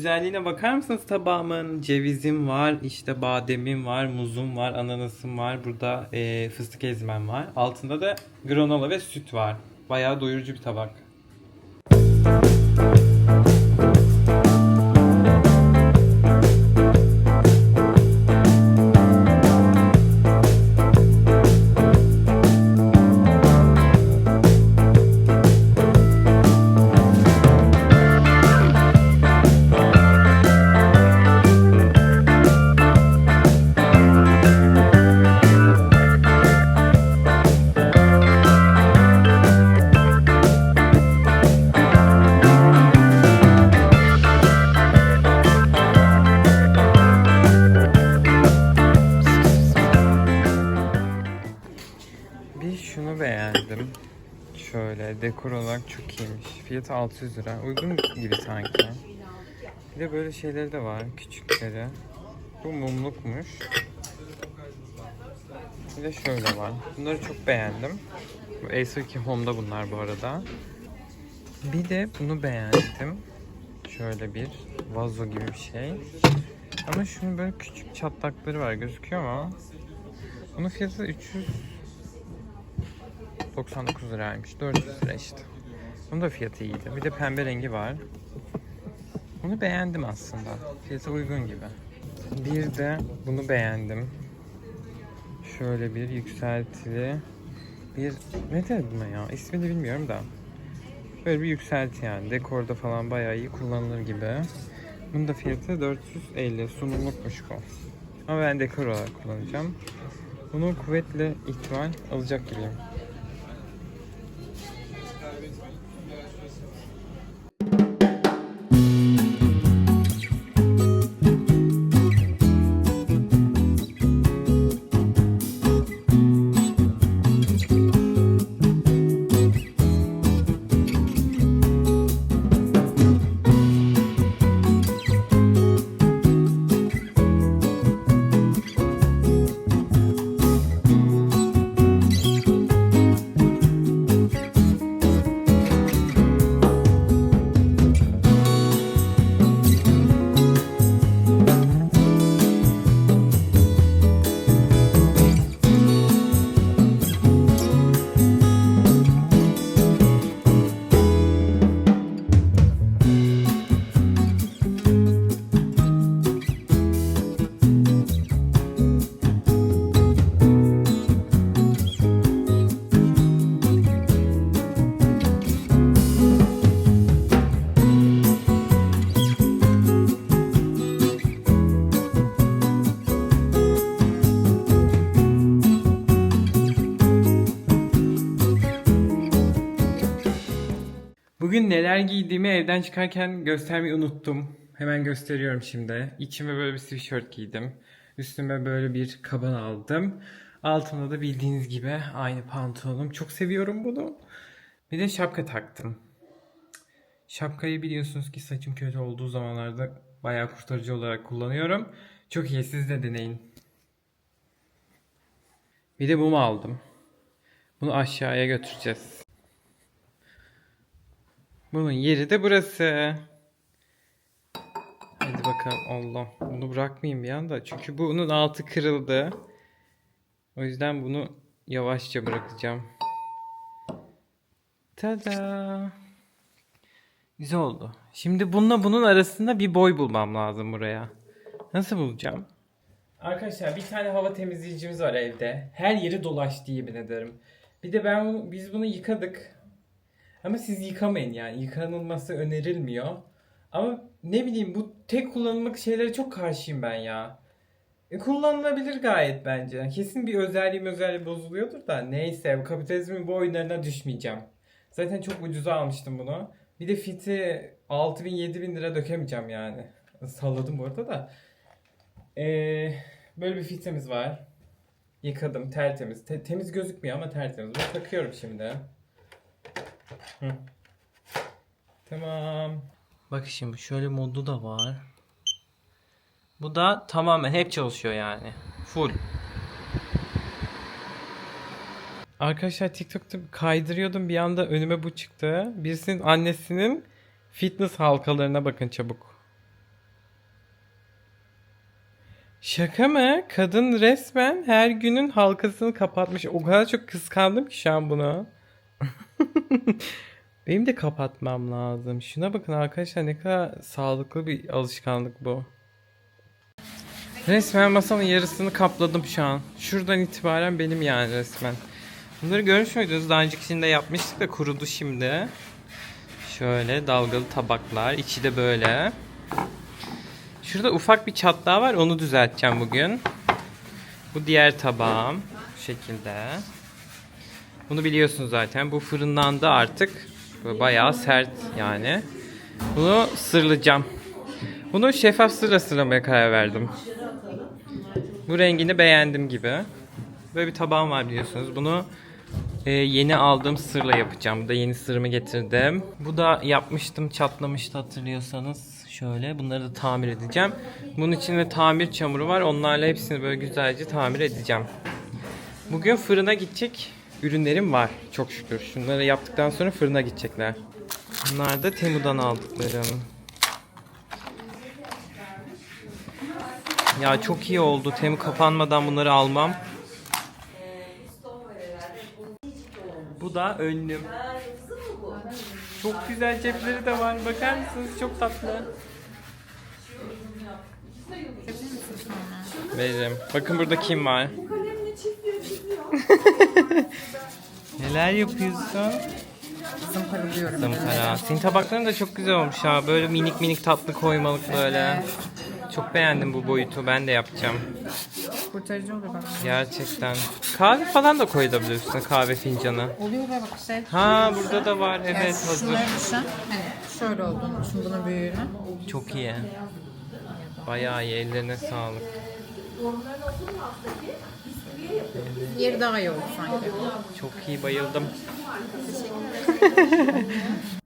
güzelliğine bakar mısınız tabağımın? Cevizim var, işte bademim var, muzum var, ananasım var. Burada eee, fıstık ezmem var. Altında da granola ve süt var. Bayağı doyurucu bir tabak. Dekor olarak çok iyiymiş. Fiyatı 600 lira. Uygun gibi sanki. Bir de böyle şeyleri de var. Küçükleri. Bu mumlukmuş. Bir de şöyle var. Bunları çok beğendim. Acer 2 Home'da bunlar bu arada. Bir de bunu beğendim. Şöyle bir vazo gibi bir şey. Ama şunun böyle küçük çatlakları var gözüküyor ama bunun fiyatı 300 99 liraymış. 400 lira işte. Bunun da fiyatı iyiydi. Bir de pembe rengi var. Bunu beğendim aslında. Fiyatı uygun gibi. Bir de bunu beğendim. Şöyle bir yükseltili bir ne der buna ya? İsmini bilmiyorum da. Böyle bir yükselti yani. Dekorda falan bayağı iyi kullanılır gibi. Bunun da fiyatı 450. Sunumlukmuş bu. Ama ben dekor olarak kullanacağım. Bunu kuvvetle ihtimal alacak gibiyim. Bugün neler giydiğimi evden çıkarken göstermeyi unuttum. Hemen gösteriyorum şimdi. İçime böyle bir sweatshirt giydim. Üstüme böyle bir kaban aldım. Altımda da bildiğiniz gibi aynı pantolonum. Çok seviyorum bunu. Bir de şapka taktım. Şapkayı biliyorsunuz ki saçım kötü olduğu zamanlarda bayağı kurtarıcı olarak kullanıyorum. Çok iyi siz de deneyin. Bir de mum aldım. Bunu aşağıya götüreceğiz. Bunun yeri de burası. Hadi bakalım Allah. Bunu bırakmayayım bir anda. Çünkü bunun altı kırıldı. O yüzden bunu yavaşça bırakacağım. Tada. Güzel oldu. Şimdi bununla bunun arasında bir boy bulmam lazım buraya. Nasıl bulacağım? Arkadaşlar bir tane hava temizleyicimiz var evde. Her yeri dolaştı yemin ederim. Bir de ben biz bunu yıkadık. Ama siz yıkamayın yani. Yıkanılması önerilmiyor. Ama ne bileyim bu tek kullanımlık şeylere çok karşıyım ben ya. E, kullanılabilir gayet bence. Kesin bir özelliği özelliği bozuluyordur da. Neyse bu kapitalizmin bu oyunlarına düşmeyeceğim. Zaten çok ucuza almıştım bunu. Bir de fiti 6000 7000 lira dökemeyeceğim yani. Salladım bu arada da. Ee, böyle bir fitimiz var. Yıkadım tertemiz. Te- temiz gözükmüyor ama tertemiz. Bunu takıyorum şimdi. Hı. Tamam. Bak şimdi şöyle modu da var. Bu da tamamen hep çalışıyor yani. Full. Arkadaşlar TikTok'ta kaydırıyordum bir anda önüme bu çıktı. Birisinin annesinin fitness halkalarına bakın çabuk. Şaka mı? Kadın resmen her günün halkasını kapatmış. O kadar çok kıskandım ki şu an bunu. Benim de kapatmam lazım. Şuna bakın arkadaşlar ne kadar sağlıklı bir alışkanlık bu. Resmen masanın yarısını kapladım şu an. Şuradan itibaren benim yani resmen. Bunları görmüş müydünüz? Daha öncekisinde yapmıştık da kurudu şimdi. Şöyle dalgalı tabaklar. içi de böyle. Şurada ufak bir çatlağı var. Onu düzelteceğim bugün. Bu diğer tabağım. Bu şekilde. Bunu biliyorsunuz zaten. Bu fırınlandı artık. Böyle bayağı sert yani. Bunu sırlayacağım. Bunu şeffaf sırla sırlamaya karar verdim. Bu rengini beğendim gibi. Böyle bir tabağım var biliyorsunuz. Bunu e, yeni aldığım sırla yapacağım. Bu da yeni sırrımı getirdim. Bu da yapmıştım çatlamıştı hatırlıyorsanız. Şöyle bunları da tamir edeceğim. Bunun içinde tamir çamuru var. Onlarla hepsini böyle güzelce tamir edeceğim. Bugün fırına gidecek ürünlerim var. Çok şükür. Şunları yaptıktan sonra fırına gidecekler. Bunlar da Temu'dan aldıklarım. Ya çok iyi oldu. Temu kapanmadan bunları almam. Bu da önlüm. Çok güzel cepleri de var. Bakar mısınız? Çok tatlı. Veririm. Bakın burada kim var? Neler yapıyorsun? Zımparalıyorum. Zımpara. Senin tabakların da çok güzel olmuş ha. Böyle minik minik tatlı koymalık böyle. Çok beğendim bu boyutu. Ben de yapacağım. Kurtarıcı oluyor bak. Gerçekten. Kahve falan da koyabilirsin. Kahve fincanı. Oluyor be bak işte. Ha burada da var. Yani Evet hazır. şunları düşün. Hani şöyle olduğunu düşün bunun büyüğünü. Çok iyi. Bayağı iyi. Ellerine sağlık. Yeri daha iyi oldu sanki. Çok iyi bayıldım.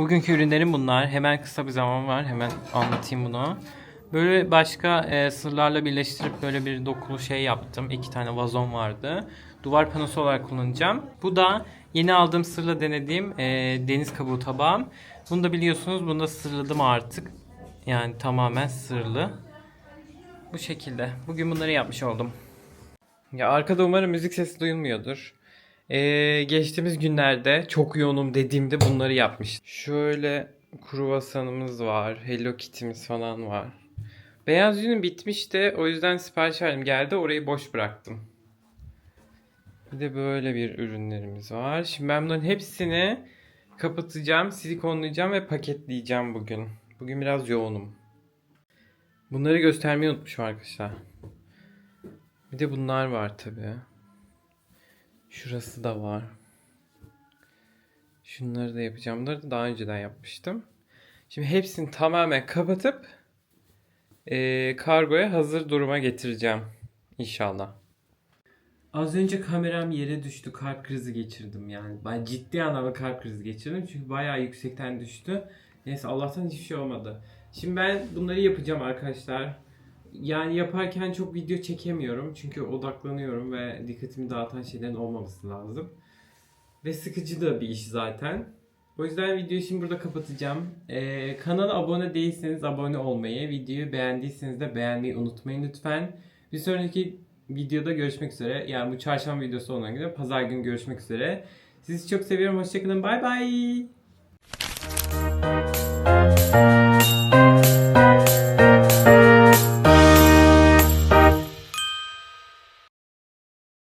Bugünkü ürünlerim bunlar. Hemen kısa bir zaman var. Hemen anlatayım bunu. Böyle başka e, sırlarla birleştirip böyle bir dokulu şey yaptım. İki tane vazon vardı. Duvar panosu olarak kullanacağım. Bu da yeni aldığım sırla denediğim e, deniz kabuğu tabağım. Bunu da biliyorsunuz. Bunu da sırladım artık. Yani tamamen sırlı. Bu şekilde. Bugün bunları yapmış oldum. Ya arkada umarım müzik sesi duyulmuyordur. Ee, geçtiğimiz günlerde çok yoğunum dediğimde bunları yapmış. Şöyle kruvasanımız var. Hello Kitty'miz falan var. Beyaz yünüm bitmişti. O yüzden sipariş verdim. Geldi orayı boş bıraktım. Bir de böyle bir ürünlerimiz var. Şimdi ben bunların hepsini kapatacağım, silikonlayacağım ve paketleyeceğim bugün. Bugün biraz yoğunum. Bunları göstermeyi unutmuşum arkadaşlar. Bir de bunlar var tabi. Şurası da var. Şunları da yapacağım. Bunları da daha önceden yapmıştım. Şimdi hepsini tamamen kapatıp eee, kargoya hazır duruma getireceğim. İnşallah. Az önce kameram yere düştü. Kalp krizi geçirdim yani. Ben ciddi anlamda kalp krizi geçirdim. Çünkü bayağı yüksekten düştü. Neyse Allah'tan hiçbir şey olmadı. Şimdi ben bunları yapacağım arkadaşlar. Yani yaparken çok video çekemiyorum çünkü odaklanıyorum ve dikkatimi dağıtan şeylerin olmaması lazım. Ve sıkıcı da bir iş zaten. O yüzden videoyu şimdi burada kapatacağım. Ee, kanala abone değilseniz abone olmayı, videoyu beğendiyseniz de beğenmeyi unutmayın lütfen. Bir sonraki videoda görüşmek üzere. Yani bu çarşamba videosu olan göre pazar günü görüşmek üzere. Sizi çok seviyorum. Hoşçakalın. Bay bay.